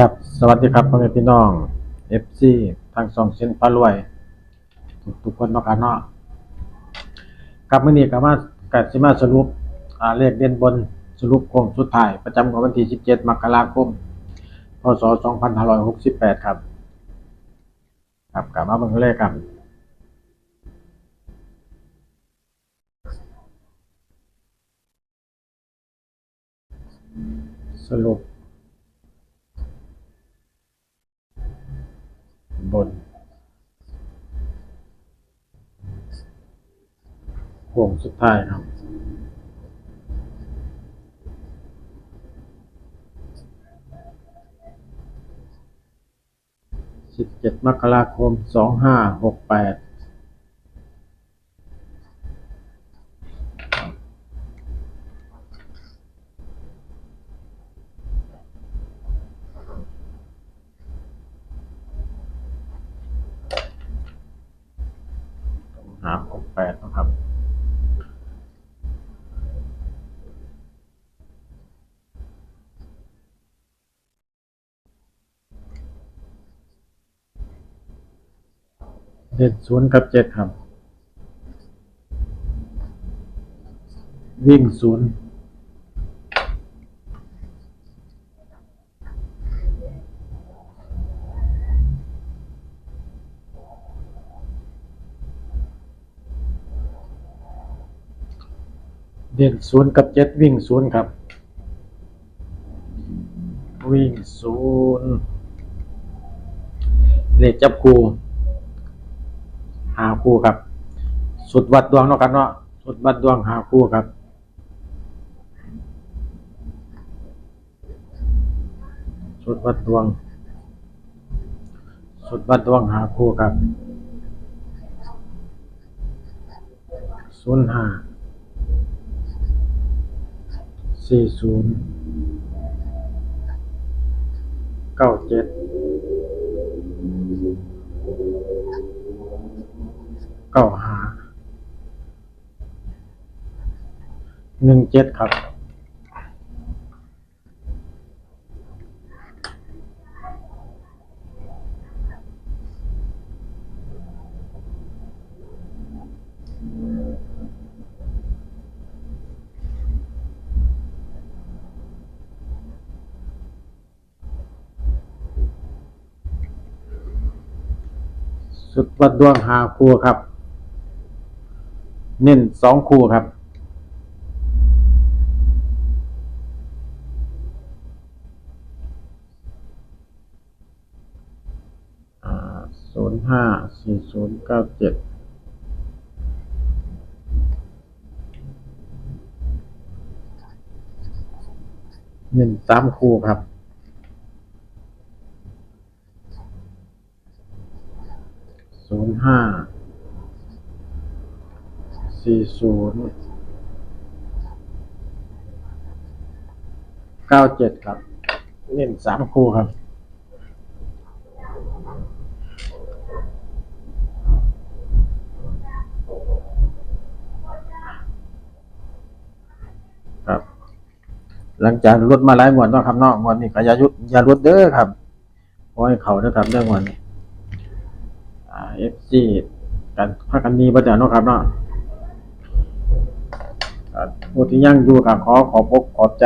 ครับ สวัสดีครับพ่อแม่พี่น้อง FC ทางสองเส้นปลารวย ทุกทุกคนเนาะครับเนาะครับมื้อนี้ก็มาก็สิมาสรุปอ่าเลขเด่นบนสรุปโค้งสุดท้าย ประจำของวันที่ 17 มกราคม พศ 2568 ครับ ครับกลับมาเบิ่งเลขกันสรุป โค้งสุดท้ายครับสิบเจ็ดมกราคมสองห้าหกแปดหาหกแปดนะครับ เด่นศูนย์กับเจ็ดครับ วิ่งศูนย์เด่นศูนย์กับเจ็ดวิ่งศูนย์ครับ วิ่งศูนย์เลขจับคู่ หาคู่ครับ สุดวัดดวงเนาะครับเนาะสุดวัดดวงหาคู่ครับสุดวัดดวง สุดวัดดวงหาคู่ครับศูนย์ห้าสี่ศูนย์เก้าเจ็ด เก้าหาหนึ่งเจ็ดครับสุดวัดดวงหาคู่ครับ เน้นสองคู่ครับ ศูนย์ห้าสี่ศูนย์เก้าเจ็ดเน้นสามคู่ครับ ศูนย์ห้า สี่ศูนย์เก้าเจ็ดครับเล่นสามคู่ครับ ครับ หลังจากลดมาหลายงวดเนาะครับเนาะงวดนี้ก็อย่าหยุดอย่าลดเด้อครับขอให้เขาเด้อครับเรื่องงวดนี้อ่าเอฟซีกันพากันดีประจาเนาะครับเนาะอ่า ผู้ที่ยังอยู่กับขอขอบอกขอบใจ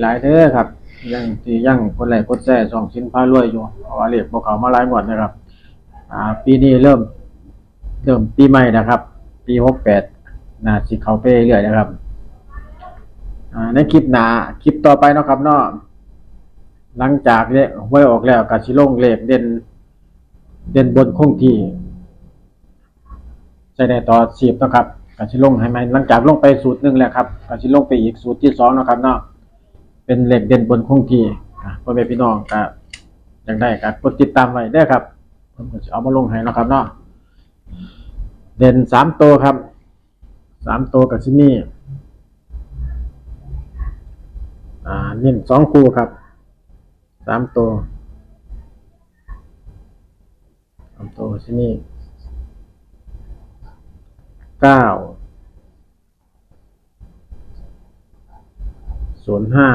หลายเด้อครับยังที่ยังคนแรกคนแท้สองชิ้นพารวยอยู่เพราะว่าเรียกพวกเขามาหลายหมดนะครับ อ่า ปีนี้เริ่ม เริ่มปีใหม่นะครับ ปีหกแปดนาสิเขาไปเรื่อยนะครับ อ่าในคลิปหนาคลิปต่อไปนะครับเนาะหลังจากเลขหวยออกแล้วกาชิลงเลขเด่น เด่นบนคงที่ใช้ได้ต่อสีบนะครับ กาชิลงให้ไหมหลังจากลงไปสูตรหนึ่งแล้วครับกาชิลงไปอีกสูตรที่สองนะครับเนาะเป็นเหล็กเด่นบนคงที่พ่อแม่พี่น้องก็อยากได้ก็กดติดตามไว้ได้ครับผมก็จะเอามาลงให้นะครับเนาะเด่นสามตัวครับสามตัวกับชิมี่อ่าเน้นสองคู่ครับสามตัวสามตัวที่นี่เก้าศูน ย์ห้า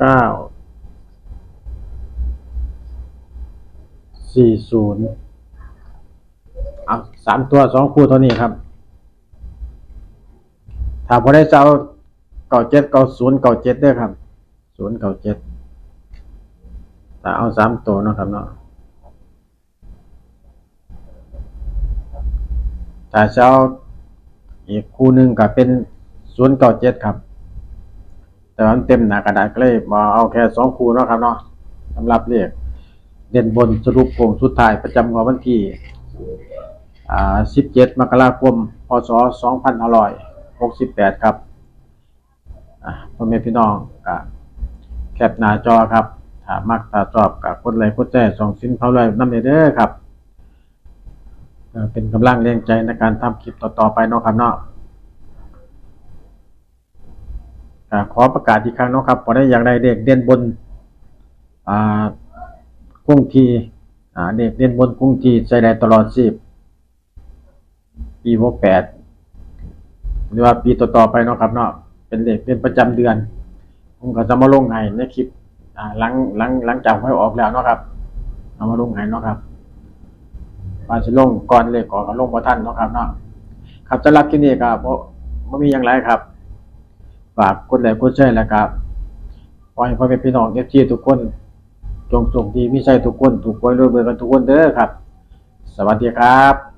เก้าสี่ศูนย์เอาสามตัวสองคู่เท่านี้ครับ ถ้าพอได้เจ้าเก่าเจ็ดเก่าศูนย์เก่าเจ็ดด้วยครับศูนย์เก่าเจ็ดแต่เอาสามตัวนะครับเนาะถ้าเจ้าอีกคู่หนึ่งก็เป็น ศูนย์เก่าเจ็ดครับ แต่ว่ามันเต็มหนากระดาษก็เลยมาเอาแค่สองคูเนาะครับเนาะสำหรับเลขเด่นบนสรุปโค้งสุดท้ายประจำของวันที่อ่า17มกราคมพศ2568ครับอ่าพ่อแม่พี่น้องกแคปหน้าจอครับถามักถ้าชอบก็กดไลค์กดแชร์ส่องสินเขาเลยน้ำเด้อครับเอ่อเป็นกำลังแรงใจในการทำคลิปต่อๆไปเนาะครับเนาะก็ ขอประกาศอีกครั้งนะครับพอได้อย่างใดเด็กเด่นบนอ่าคงทีเด็กเด่นบนคงทีใช้ได้ตลอดชีพปีหกแปดหรือว่าปีต่อๆไปเนาะครับเนาะเป็นเลขเป็นประจำเดือน ผมก็จะมาลงให้ในคลิปหลังหลังหลังจากให้ออกแล้วเนาะครับเอามาลงให้เนาะครับว่าสิลงก่อนเลขก่อนก็ลงบ่ทันเนาะครับเนาะครับสำหรับคลิปนี้ก็บ่บ่มีหยังหลายครับ ฝากกดไลค์กดแชร์แล้วครับขอให้พ่อแม่พี่น้อง FC ทุกคน จงโชคดีมีชัยทุกคน ถูกหวยรวยเบอร์กันทุกคนเด้อครับ สวัสดีครับ